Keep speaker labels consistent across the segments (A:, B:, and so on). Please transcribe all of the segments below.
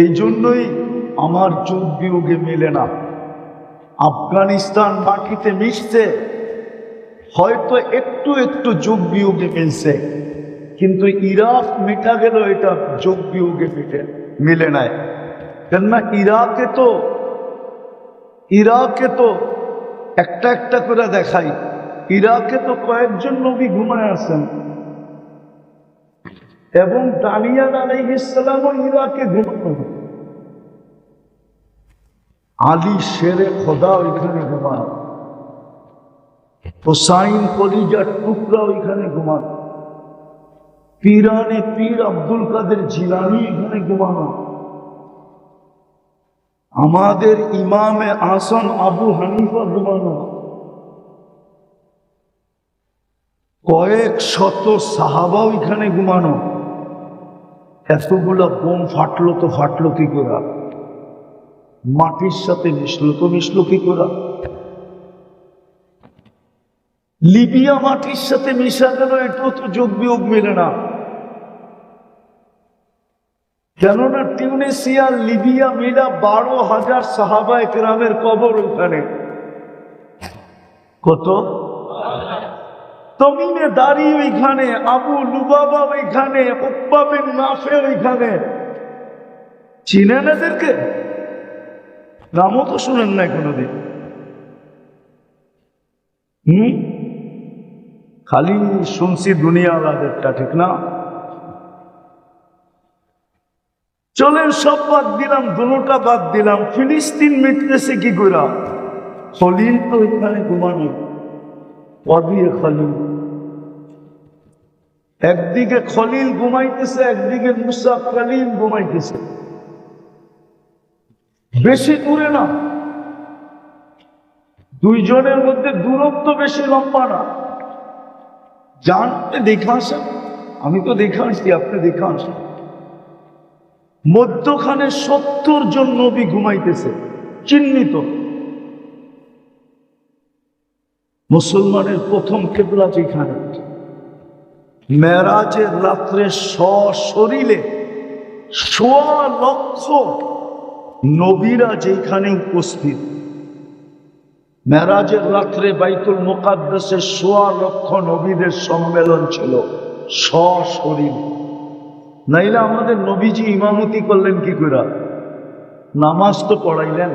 A: এই জন্যই আমার যোগ বিয়োগে মেলে না। আফগানিস্তান মাটিতে মিশছে, হয়তো একটু একটু যোগ বিয়োগে মিলছে, কিন্তু ইরাক মিটা গেল এটা যোগ বিয়োগে মিটে মিলে নাই। কেননা ইরাকে তো ইরাকে তো একটা একটা করে দেখাই। ইরাকে তো কয়েকজন নবী ঘুমায় আছেন। এবং দানিয়াল আলাইহিসসালামও ইরাকে ঘুমানো আলী শেরে খোদা ওইখানে ঘুমানো হোসাইন কলিজার টুকরা ওইখানে ঘুমানো পীরানে পীর আব্দুল কাদের জিলানি এখানে ঘুমানো। আমাদের ইমামে আসন আবু হানিফা ঘুমানো। কয়েক শত সাহাবাও এখানে ঘুমানো। এতগুলো বোম ফাটলো তো ফাটলো কি করে? মাটির সাথে মিশলো তো মিশলো কি করে? লিবিয়া মাটির সাথে মিশা গেল এটাও তো যোগ বিয়োগ মেলে না। কেননা টিউনেসিয়া লিবিয়া মিলা বারো হাজার সাহাবা একরামের কবর ওখানে কত? তমিনে দাঁড়ি ওইখানে, আবু লুবাবা ওইখানে উপ্পাবিন নাফে ওইখানে। চিনেন এদেরকে? নামও তো শুনেন না কোনোদিন। হুম? খালি শুনছি দুনিয়াওয়ালাদেরটা ঠিক না? চলেন, সব বাদ দিলাম, দুটা বাদ দিলাম। ফিলিস্তিন মিটতেছে কি করে খলিল তো এখানে ঘুমানো অদিয়ে খলিল। একদিকে খলিল ঘুমাইতেছে, একদিকে মুসা কালিম ঘুমাইতেছে। বেশি দূরে না। দুইজনের মধ্যে দূরত্ব বেশি লম্বা না। জানতে দেখে আসেন? আমি তো দেখে আসছি, আপনি দেখে আসেন। মধ্যখানে সত্তর জন নবী ঘুমাইতেছে, চিহ্নিত। মুসলমানের প্রথম কেবলা যেখানে, মেরাজের রাত্রে সশরীরে সোয়া লক্ষ নবীরা যেখানে উপস্থিত, মেরাজের রাত্রে বাইতুল মোকাদ্দাসের সোয়া লক্ষ নবীদের সম্মেলন ছিল, সশরীরে। নাইলে আমাদের নবীজি ইমামতি করলেন কি করে নামাজ তো পড়াইলেন,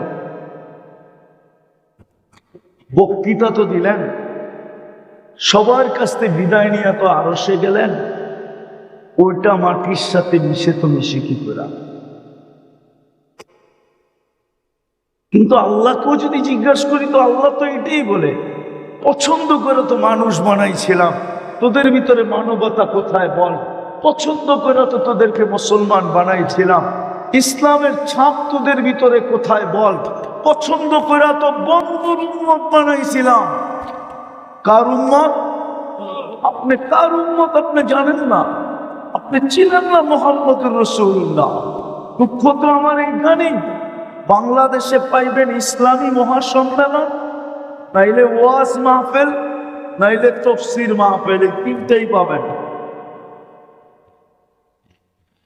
A: বক্তৃতা তো দিলেন, সবার কাছ বিদায় নিয়ে তো আরও সে গেলেন, ওইটা মাটির সাথে মিশে তো মিশে কি করে কিন্তু আল্লাহকেও যদি জিজ্ঞাসা করি, তো আল্লাহ তো এটাই বলে, পছন্দ করে তো মানুষ বানাইছিলাম, তোদের ভিতরে মানবতা কোথায় বল? পছন্দ করে তো তোদেরকে মুসলমান বানাইছিলাম, ইসলামের ছাপ তোদের ভিতরে কোথায় বল? পছন্দ করে তো বন্ধুর উম্মত বানাইছিলাম। কার উম্মত? আপনি কার উম্মত আপনি জানেন না। আপনি ছিলেন না মোহাম্মদ রসুল্লাহ দুঃখ তো আমার এই এইখানেই বাংলাদেশে পাইবেন ইসলামী মহাসম্মেলন, নাইলে ওয়াজ মাহফেল, নাইলে তফসির মাহফেল, এই তিনটাই পাবেন।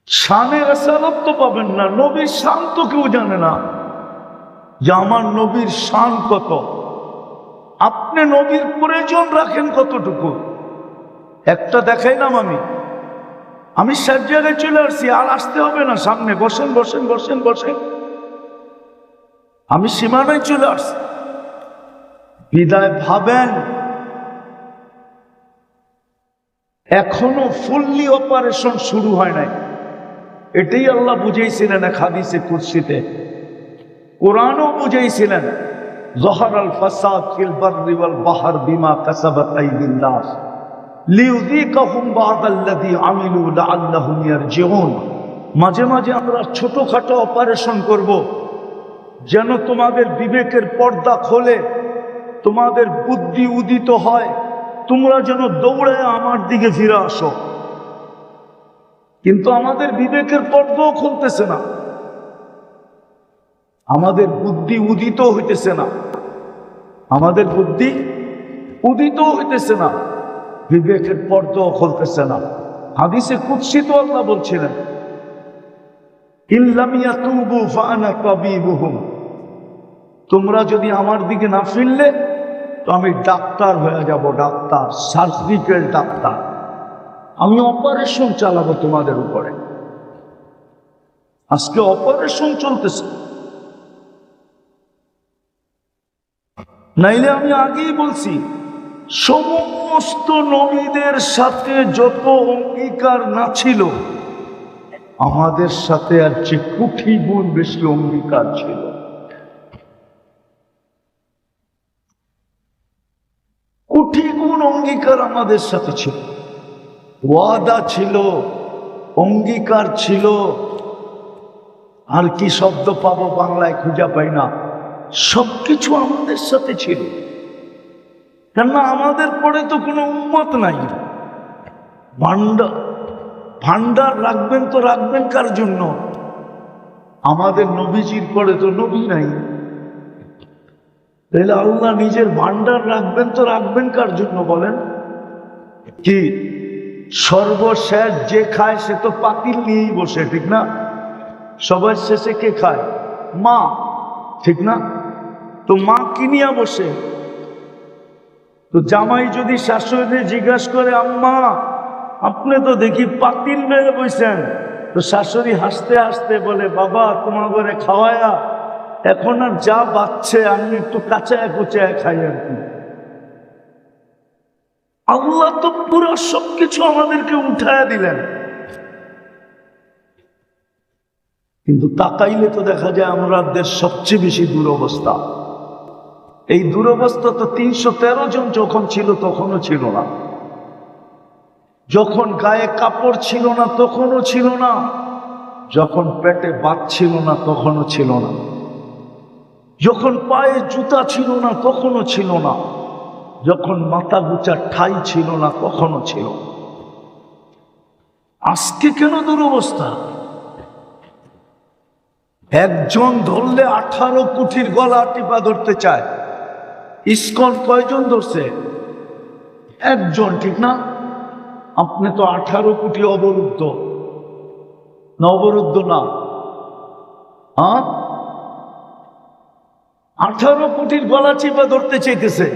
A: শানে রেসালত তো পাবেন না, নবীর শান তো কেউ জানে না। যে আমার নবীর শান কত? আপনি নবীর প্রয়োজন রাখেন কতটুকু? একটা দেখাইলাম আমি। আমি সব জায়গায় চলে আসছি, আর আসতে হবে না সামনে। বসেন বসেন বসেন বসেন। আমি সীমানায় চলে আসছি। বিদায় ভাবেন, এখনও ফুললি অপারেশন শুরু হয় নাই। এটাই আল্লাহ বুঝেছিলেন এক হাদিসে কুরসিতে কোরআনও বুঝাইছিলেন, জহর আল ফাসাদ ফিল বাররি ওয়াল বাহর বিমা কাসাবাত আইদিন নাস। লিউযীকাহুম বা'দাল্লাযী আমিলু লাআল্লাহুম ইয়ারজিউন। মাঝে মাঝে আমরা ছোটখাটো অপারেশন করব যেন তোমাদের বিবেকের পর্দা খোলে, তোমাদের বুদ্ধি উদিত হয়, তোমরা যেন দৌড়ে আমার দিকে ফিরে আসো। কিন্তু আমাদের বিবেকের পর্দাও খুলতেছে না। আমাদের বুদ্ধি উদিত হইতেছে না। আমাদের বুদ্ধি উদিত হইতেছে না। বিবেকের পর্দাও খুলতেছে না। হাদিসে কুৎসিত আল্লাহ বলছিলেন ইল্লাম ইয়াতুবু ফাআনা তাবিবুহুম। তোমরা যদি আমার দিকে না ফিরলে, তো আমি ডাক্তার হয়ে যাব, ডাক্তার সার্জিক্যাল ডাক্তার। আমি অপারেশন চালাবো তোমাদের উপরে। আজকে অপারেশন চলতেছে। নাইলে আমি আগেই বলছি, সমস্ত নবীদের সাথে যত অঙ্গীকার না ছিল, আমাদের সাথে আর যে কুঠি গুণ বেশি অঙ্গীকার ছিল। কোটি গুণ অঙ্গীকার আমাদের সাথে ছিল? ওয়াদা ছিল, অঙ্গীকার ছিল। আর কি শব্দ পাবো বাংলায় খুঁজে পাই না। সবকিছু আমাদের সাথে ছিল। কেননা আমাদের পরে তো কোনো উন্মত নাই। ভান্ডার ভান্ডার রাখবেন তো রাখবেন কার জন্য? আমাদের নবীজির পরে তো নবী নাই। তাহলে আল্লাহ নিজের ভান্ডার রাখবেন তো রাখবেন কার জন্য বলেন? কি? সর্বশেষ যে খায় সে তো পাতিল নিয়েই বসে, ঠিক না? সবার শেষে কে খায়? মা, ঠিক না? তো মা কিনিয়া বসে? তো জামাই যদি শাশুড়ি জিজ্ঞাসা করে, আম্মা, আপনি তো দেখি পাতিল মেরে বসেন। তো শাশুড়ি হাসতে হাসতে বলে, বাবা, তোমার ঘরে খাওয়ায়া এখন আর যা বাচ্চে আমি একটু কাঁচায় কুচায় খাই আর কি। আল্লাহ তো পুরো সবকিছু আমাদেরকে উঠায় দিলেন। কিন্তু তাকাইলে তো দেখা যায় আমাদের সবচেয়ে বেশি দুরবস্থা। এই দুরবস্থা তো তিনশো তেরো জন যখন ছিল, তখনও ছিল না। যখন গায়ে কাপড় ছিল না, তখনও ছিল না। যখন পেটে বাত ছিল না, তখনও ছিল না। যখন পায়ে জুতা ছিল না কখনো ছিল না। যখন মাথা গুচা ঠাই ছিল না কখনো ছিল আজকে কেন দুরবস্থা? একজন ধরলে আঠারো কুঠির গলা টিপা ধরতে চায়। ইস্কন কয়জন ধরছে? একজন, ঠিক না? আপনি তো আঠারো কোটি অবরুদ্ধ। না অবরুদ্ধ না। হ্যাঁ? আঠারো কোটির গলা চেপা ধরতে চাইতেছে।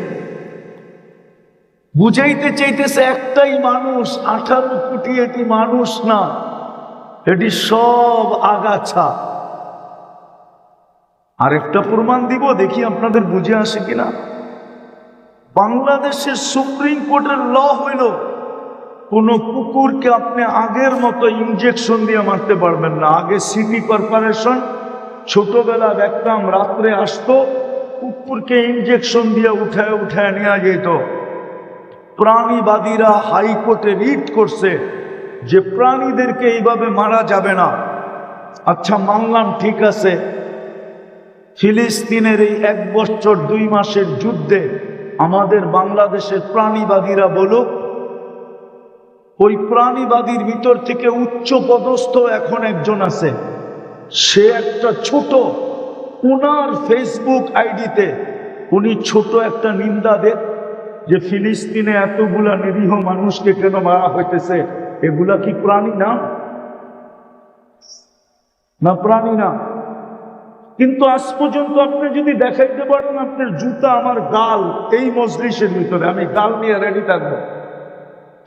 A: বুঝাইতে চাইতেছে একটাই মানুষ, আঠারো কোটি এটি মানুষ না, এটি সব আগাছা। আরেকটা প্রমাণ দিব, দেখি আপনাদের বুঝে আসে কিনা। বাংলাদেশের সুপ্রিম কোর্টের ল হইল, কোন কুকুরকে আপনি আগের মতো ইঞ্জেকশন দিয়ে মারতে পারবেন না। আগে সিটি কর্পোরেশন ছোটবেলা দেখতাম, রাত্রে আসতো, কুকুরকে ইঞ্জেকশন দিয়ে উঠায় উঠায় নেওয়া যেত। প্রাণীবাদীরা হাইকোর্টে রিট করছে যে প্রাণীদেরকে এইভাবে মারা যাবে না। আচ্ছা মানলাম ঠিক আছে। ফিলিস্তিনের এই এক বছর দুই মাসের যুদ্ধে আমাদের বাংলাদেশের প্রাণীবাদীরা বলুক, ওই প্রাণীবাদীর ভিতর থেকে উচ্চ পদস্থ এখন একজন আছে। সে একটা ছোট, উনার ফেসবুক আইডিতে উনি ছোট একটা নিন্দা দেন যে ফিলিস্তিনে এতগুলা নিরীহ মানুষকে কেন মারা হইতেছে? এগুলা কি প্রাণী না? না প্রাণী না। কিন্তু আজ পর্যন্ত আপনি যদি দেখাইতে পারেন আপনার জুতা, আমার গাল এই মজলিসের ভিতরে, আমি গাল নিয়ে রেডি থাকব।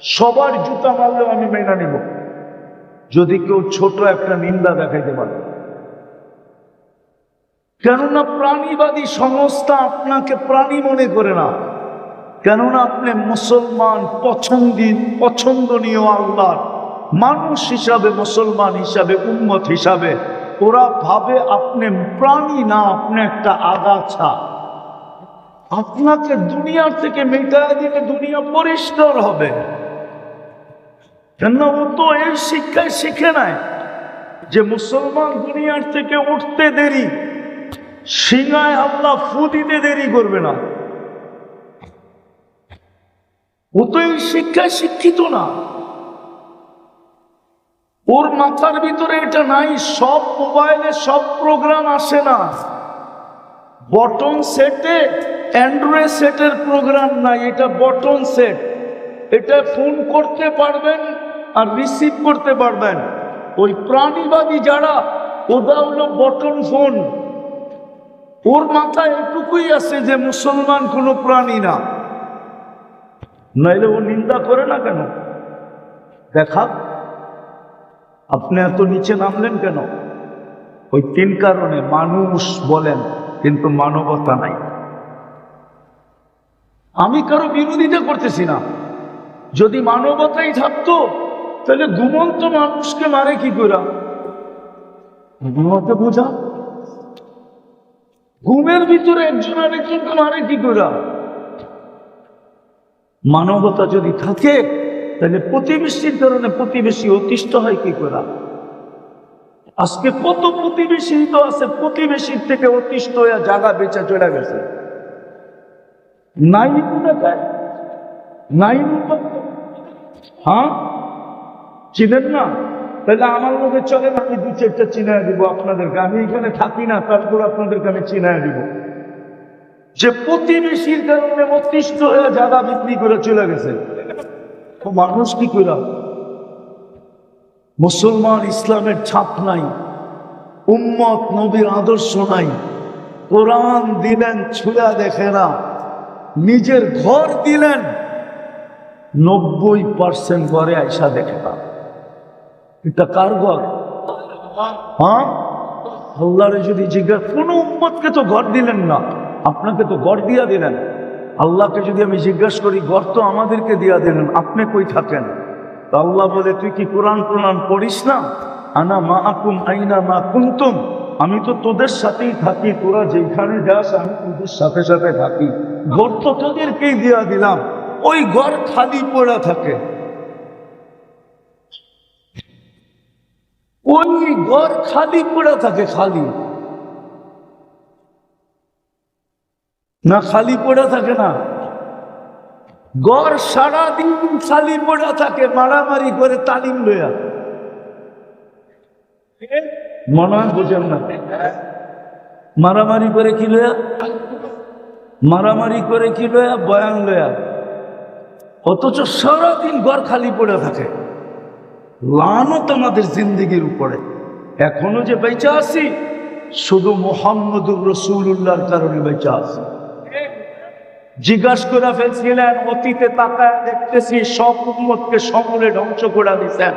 A: সবার জুতা মারলেও আমি মেনে নিব। যদি কেউ ছোট একটা নিন্দা দেখাইতে পারে। কেননা প্রাণীবাদী সংস্থা আপনাকে প্রাণী মনে করে না। কেননা আপনি মুসলমান পছন্দি, পছন্দনীয় আল্লাহর মানুষ হিসাবে, মুসলমান হিসাবে, উম্মত হিসাবে, ওরা ভাবে আপনি প্রাণী না, আপনি একটা আগাছা। আপনাকে দুনিয়ার থেকে মেটায় দিলে দুনিয়া পরিষ্কার হবে। কেন ও তো এই শিক্ষায় শিখে নাই যে মুসলমান দুনিয়ার থেকে উঠতে দেরি। সিংহায় আল্লাহ ফু দিতে দেরি করবে না। ও তো এই শিক্ষায় শিক্ষিত না। ওর মাথার ভিতরে এটা নাই, সব মোবাইলে সব প্রোগ্রাম আসে না। বটন সেটে, অ্যান্ড্রয়েড সেটের প্রোগ্রাম নাই, এটা বটন সেট। এটা ফোন করতে পারবেন আর রিসিভ করতে পারবেন। ওই প্রাণীবাদী যারা ওটা হলো বটন ফোন। ওর মাথায় এটুকুই আছে যে মুসলমান কোনো প্রাণী না। নাইলে ও নিন্দা করে না কেন? দেখা, আপনি এত নিচে নামলেন কেন? ওই তিন কারণে মানুষ বলেন, কিন্তু মানবতা নাই। আমি কারও বিরোধিতা করতেছি না। যদি মানবতাই থাকতো, তাহলে ঘুমন্ত মানুষকে মারে কি করে? বোঝা ঘুমের ভিতরে একজন আরেকজনকে মারে কি করে মানবতা যদি থাকে, তাহলে প্রতিবেশীর কারণে প্রতিবেশী অতিষ্ঠ হয় কি করে আজকে কত প্রতিবেশী তো আছে, প্রতিবেশীর থেকে অতিষ্ঠ হয়ে জায়গা বেচা চলে গেছে। নাই নাই হ্যাঁ? চিনেন না? তাহলে আমার মধ্যে চলেন আমি দু চারটা চিনায় দিব আপনাদেরকে। আমি এখানে থাকি না, তারপর আপনাদেরকে আমি চিনায় দিব। যে প্রতিবেশীর কারণে অতিষ্ঠ হয়ে জায়গা বিক্রি করে চলে গেছে। মানুষ কি করে মুসলমান ইসলামের ছাপ নাই, উম্মত নবীর আদর্শ নাই, কোরআন দিলেন, ছুঁয়া দেখে না, নিজের ঘর দিলেন, নব্বই পার্সেন্ট ঘরে আইসা দেখে না। এটা কার ঘর? হ্যাঁ? আল্লাহরে যদি জিজ্ঞাসা, কোনো উম্মতকে তো ঘর দিলেন না? আপনাকে তো ঘর দিয়া দিলেন। আল্লাহকে যদি আমি জিজ্ঞাসা করি, ঘর তো আমাদেরকে দিয়া দিলেন, আপনি কই থাকেন? তো আল্লাহ বলে, তুই কি কোরআন কোরআন পড়িস না? আনা মা আকুম আইনা মা কুন্তুম। আমি তো তোদের সাথেই থাকি, তোরা যেখানে যাস, আমি তোদের সাথে সাথে থাকি। ঘর তো তোদেরকেই দিয়া দিলাম। ওই ঘর খালি পড়া থাকে। ওই ঘর খালি পড়া থাকে, খালি। না, খালি পড়া থাকে না। গড় সারাদিন খালি পড়া থাকে, মারামারি করে তালিম লইয়া। মনে হয় বোঝেন না। মারামারি করে কি লয়া মারামারি করে কি লয়া বয়ান লয়া অথচ সারাদিন গড় খালি পড়ে থাকে। লানত আমাদের জিন্দিগির উপরে। এখনও যে বেঁচে আছি, শুধু মোহাম্মদুর রসুল্লাহর কারণে বেঁচে আছি। জিজ্ঞাসা করে ফেলছিলেন, অতীতে তাকায় দেখতেছি সব উন্মতকে সকলে ধ্বংস করে দিচ্ছেন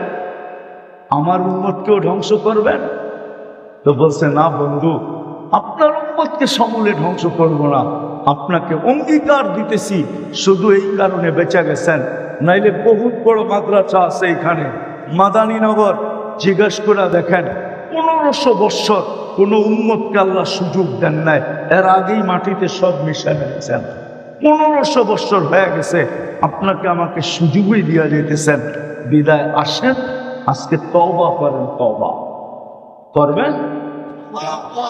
A: আমার উন্মতকেও ধ্বংস করবেন? তো বলছে, না বন্ধু, আপনার উন্মতকে সমূলে ধ্বংস করব না। আপনাকে অঙ্গীকার দিতেছি, শুধু এই কারণে বেঁচে গেছেন। নাইলে বহুত বড় মাদ্রাসা আছে এখানে। মাদানীনগর জিজ্ঞাসা করে দেখেন, পনেরোশো বৎসর কোনো উন্মতকে আল্লাহ সুযোগ দেন নাই। এর আগেই মাটিতে সব মিশে গেছেন পনেরোশো বৎসর হয়ে গেছে, আপনাকে আমাকে সুযোগই দিয়া যেতেছেন বিদায় আসেন, আজকে তওবা করেন, তওবা। করবেন?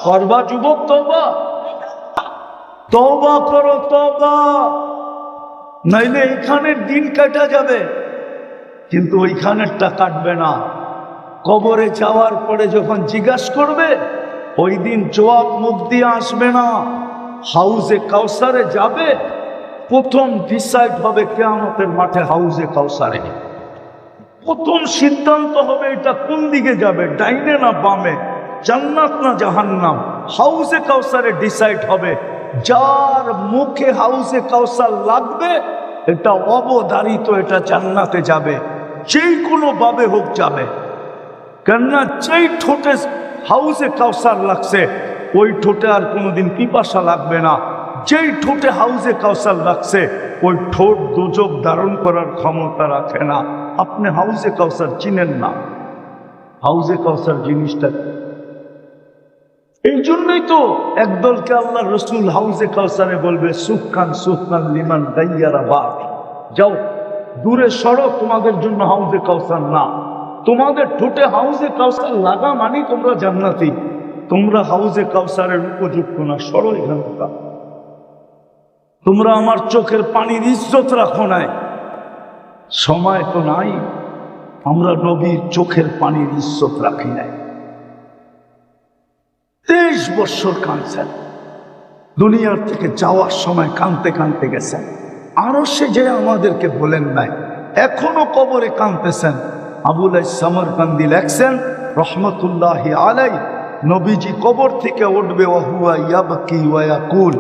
A: করবা, যুবক, তওবা। তওবা করো, তওবা। নাইলে এখানের দিন কাটা যাবে। কিন্তু ওইখানেরটা কাটবে না। কবরে যাওয়ার পরে যখন জিজ্ঞাসা করবে, ওই দিন জবাব মুখ দিয়ে আসবে না। হাউজে কাউসারে যাবে, প্রথম ডিসাইড হবে কেয়ামতের মাঠে হাউজে কাউসারে। প্রথম সিদ্ধান্ত হবে এটা কোন দিকে যাবে, ডাইনে না বামে? জান্নাত না জাহান্নাম? হাউজে কাউসারে ডিসাইড হবে। যার মুখে হাউজে কাউসার লাগবে, এটা অবধারিত এটা জান্নাতে যাবে। যেই কোনো ভাবে হোক যাবে। কেননা যেই ঠোঁটে হাউসে কাউসার লাগছে, ওই ঠোঁটে আর কোনোদিন পিপাসা লাগবে না। যেই ঠোঁটে হাউসে কাউসার লাগছে, ওই ঠোঁট দুযোগ ধারণ করার ক্ষমতা রাখে না। আপনি হাউসে কাউসার চিনেন না। হাউসে কাউসার জিনিসটা এই জন্যই তো একদলকে আল্লাহ রসুল হাউসে কাউসারে বলবে সুখান সুখান লিমান গাইয়ারা বাদ। যাও দূরে সড়ক তোমাদের জন্য হাউজে কাউসার না। তোমাদের ঠোঁটে হাউজে কাউসার লাগা মানে তোমরা জান্নাতি। তোমরা হাউজে কাউসারের উপযুক্ত না, সরো এখান থেকে। তোমরা আমার চোখের পানির ইজ্জত রাখো নাই। সময় তো নাই। আমরা নবীর চোখের পানির ইজ্জত রাখি নাই। তেইশ বৎসর কাঁদছেন। দুনিয়ার থেকে যাওয়ার সময় কাঁদতে কাঁদতে গেছেন। আরও সে যে আমাদেরকে বলেন নাই, এখনও কবরে কাঁদতেছেন। আবুল সামর কান্দি লেখছেন, রহমতুল্লাহ আলাই, নবীজি কবর থেকে উঠবে, ওহুয়া ইয়াবকি ওয়াকুল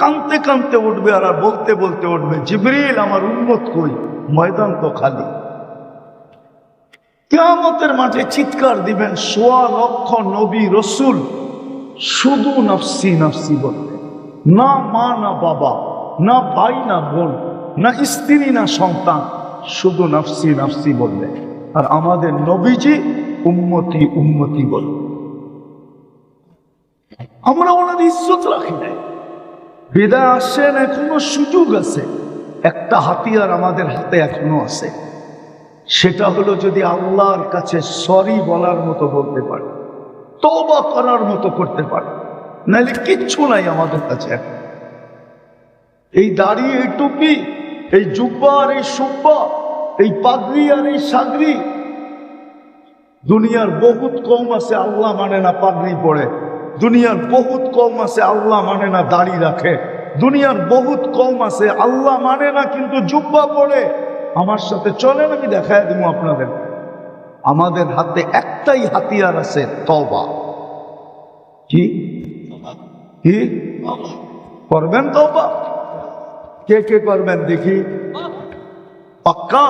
A: কানতে কানতে উঠবে আর বলতে বলতে উঠবে, জিবরিল, আমার উন্মত কই? ময়দান তো খালি। কেয়ামতের মাঠে চিৎকার দিবেন, সোয়া লক্ষ নবী রসুল, শুধু নফসি নফসি বলবে, না মা, না বাবা। না ভাই, না বোন, না স্ত্রী, না সন্তান, শুধু নফসি নফসি বললে। আর আমাদের নবীজি উম্মতি উম্মতি বলবে আমরা ওনার ইজ্জত রাখি নাই। বিদায় আসছেন এখনও সুযোগ আছে। একটা হাতিয়ার আমাদের হাতে এখনও আছে। সেটা হলো যদি আল্লাহর কাছে সরি বলার মতো বলতে পারে তবা করার মতো করতে পারে নাহলে কিচ্ছু নাই আমাদের কাছে এখন। এই দাড়ি এই টুপি এই জুব্বা আর এই সুব্বা এই পাগড়ি আর এই সাগরি দুনিয়ার বহুত কম আছে আল্লাহ মানে না পাগড়ি পড়ে দুনিয়ার বহুত কম আছে আল্লাহ মানে না দাড়ি রাখে। দুনিয়ার বহুত কম আছে আল্লাহ মানে না কিন্তু জুব্বা পড়ে আমার সাথে চলেন আমি দেখায় দিব আপনাদের। আমাদের হাতে একটাই হাতিয়ার আছে তবা কি? কি? করবেন তবা কে কে করবেন দেখি? পাক্কা?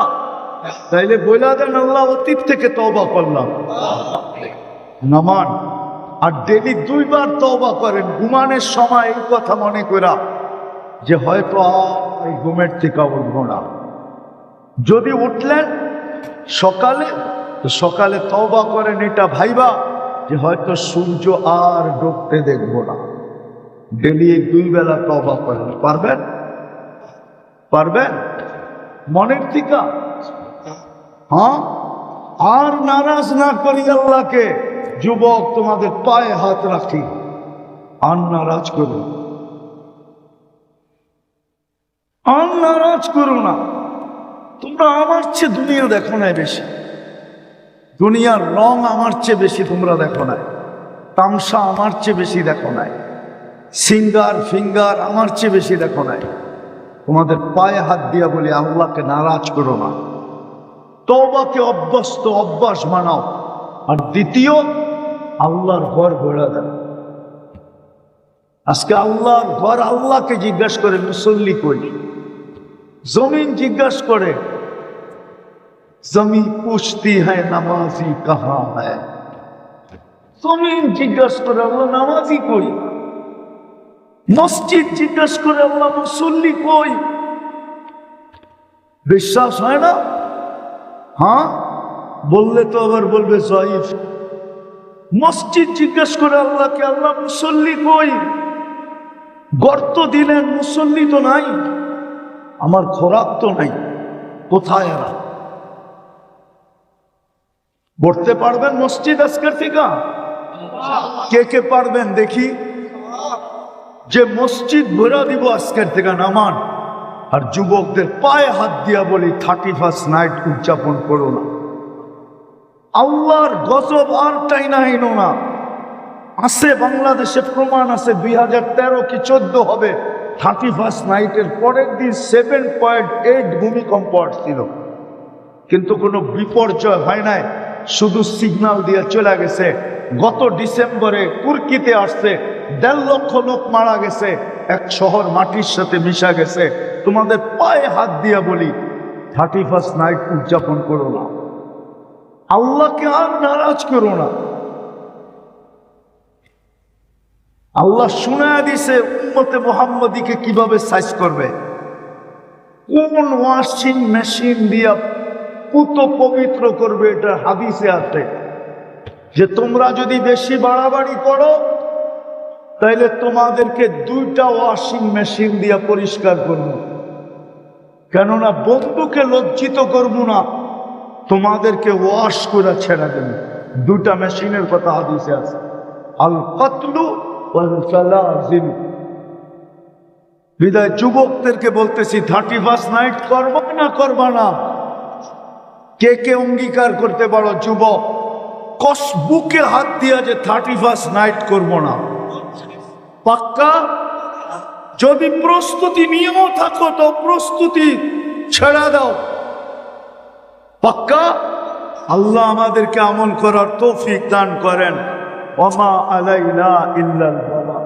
A: তাইলে বইলা দেন আল্লাহ, অতীত থেকে তবা করলাম। নামান, আর ডেলি দুইবার তবা করেন, ঘুমানের সময় এই কথা মনে করা যে হয়তো এই ঘুমের থেকে উঠবো না। যদি উঠলেন, সকালে, তো সকালে তবা করেন, এটা ভাইবা যে হয়তো সূর্য আর ডুবতে দেখব না। ডেলি দুই বেলা তবা করেন, পারবেন? পারবেন মনের টিকা? হ্যাঁ? আর নারাজ না করি আল্লাহকে, যুবক তোমাদের পায়ে হাত রাখি। আর নারাজ করুন আর নারাজ করো না। তোমরা আমার চেয়ে দুনিয়া দেখো নাই বেশি। দুনিয়ার রং আমার চেয়ে বেশি তোমরা দেখো নাই। তামসা আমার চেয়ে বেশি দেখো নাই। সিঙ্গার, ফিঙ্গার আমার চেয়ে বেশি দেখো নাই। তোমাদের পায়ে হাত দিয়া বলি, আল্লাহকে নারাজ করো না। তবাকে অভ্যস্ত অভ্যাস বানাও আর দ্বিতীয়, আল্লাহর ঘর ঘোরা দেন আজকে আল্লাহর ঘর আল্লাহকে জিজ্ঞাসা করে, মুসল্লি করি জমিন জিজ্ঞাসা করে, জমি পুষতি হ্যায়, নামাজি কাহা হ্যায়? জমিন জিজ্ঞাসা করে, আল্লাহ নামাজি কই? মসজিদ জিজ্ঞাসা করে আল্লাহ, মুসল্লি কই? বিশ্বাস হয় না? হ্যাঁ? বললে তো আবার বলবে জয়ীফ মসজিদ জিজ্ঞেস করে আল্লাহকে, আল্লাহ, মুসল্লি কই? গর্ত দিলেন, মুসল্লি তো নাই। আমার খোরাক তো নাই। কোথায় এরা? পড়তে পারবেন মসজিদ আজকের থেকে কে কে পারবেন দেখি? যে মসজিদ ভরা দিব আজকের থেকে নামান। আর যুবকদের পায়ে হাত দিয়া বলি, থার্টি ফার্স্ট নাইট উদযাপন করো না। আল্লাহর গজব আর টাইনা আইনো না। আছে বাংলাদেশে প্রমাণ আছে, দুই হাজার তেরো কি চোদ্দ হবে। থার্টি ফার্স্ট নাইটের পরের দিন সেভেন পয়েন্ট এইট ভূমিকম্প আসছিল। কিন্তু কোনো বিপর্যয় হয় নাই। শুধু সিগন্যাল দিয়ে চলে গেছে। গত ডিসেম্বরে কুর্কিতে আসছে, দেড় লক্ষ লোক মারা গেছে, এক শহর মাটির সাথে মিশা গেছে। তোমাদের পায়ে হাত দিয়া বলি থার্টি ফার্স্ট নাইট উদযাপন করো না। আল্লাহকে আর নারাজ করো না। আল্লাহ শুনায় দিছে, উম্মতে মোহাম্মদীকে কীভাবে সাইজ করবে? কোন ওয়াশিং মেশিন দিয়া পুত পবিত্র করবে, এটা হাদিসে আছে। যে তোমরা যদি বেশি বাড়াবাড়ি করো, তাইলে তোমাদেরকে দুইটা ওয়াশিং মেশিন দিয়ে পরিষ্কার করব। কেননা বন্ধুকে লজ্জিত করব না, তোমাদেরকে ওয়াশ করে ছেড়ে দেব। দুটা মেশিনের কথা হাদিসে আছে। আল কতলু বিদায় যুবকদেরকে বলতেছি, থার্টি ফার্স্ট নাইট করবা না করবা না। কে কে অঙ্গীকার করতে পারো, যুবক? কস বুকে হাত দিয়া যে থার্টি ফার্স্ট নাইট করব না। পাক্কা? যদি প্রস্তুতি নিয়েও থাকো, তো প্রস্তুতি ছেড়া দাও। পাক্কা? আল্লাহ আমাদেরকে আমল করার তৌফিক দান করেন। ওমা আলাইলা ইল্লাল বালা।